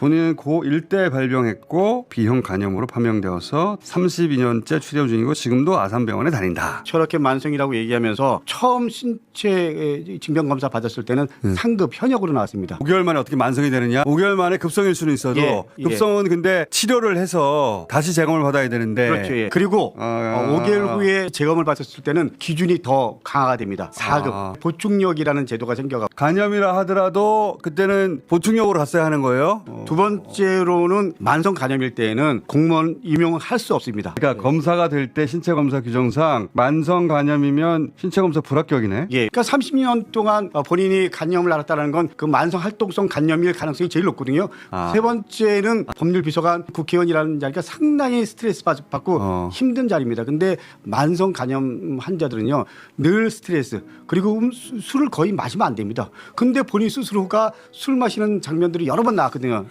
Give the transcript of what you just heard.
본인은 고1 때 발병했고 B형 간염으로 판명되어서 32년째 치료 중이고 지금도 아산병원에 다닌다. 저렇게 만성이라고 얘기하면서 처음 신체 징병 검사 받았을 때는 상급 현역으로 나왔습니다. 5개월 만에 어떻게 만성이 되느냐? 5개월 만에 급성일 수는 있어도 예, 예. 급성은 근데 치료를 해서 다시 재검을 받아야 되는데 그렇죠. 예. 그리고 아. 어, 5개월 후에 재검을 받았을 때는 기준이 더 강화가 됩니다. 4급 아. 보충력이라는 제도가 생겨가. 간염이라 하더라도 그때는 보충역으로 갔어야 하는 거예요. 어. 두 번째로는 만성 간염일 때에는 공무원 임용을 할수 없습니다. 그러니까 검사가 될 때 신체 검사 규정상 만성 간염이면 신체 검사 불합격이네. 예. 그러니까 30년 동안 어, 본인이 간염을 앓았다는 건 그 만성 활동성 간염일 가능성이 제일 높거든요. 아. 세 번째는 법률 비서관 국회의원이라는 자리가 상당히 스트레스 받- 받고 어. 힘든 자리입니다. 근데 만성 간염 환자들은요 늘 스트레스 그리고 음, 수- 술을 거의 마시면 안 됩니다. 근데 본인 스스로가 술 마시는 장면들이 여러 번 나왔거든요.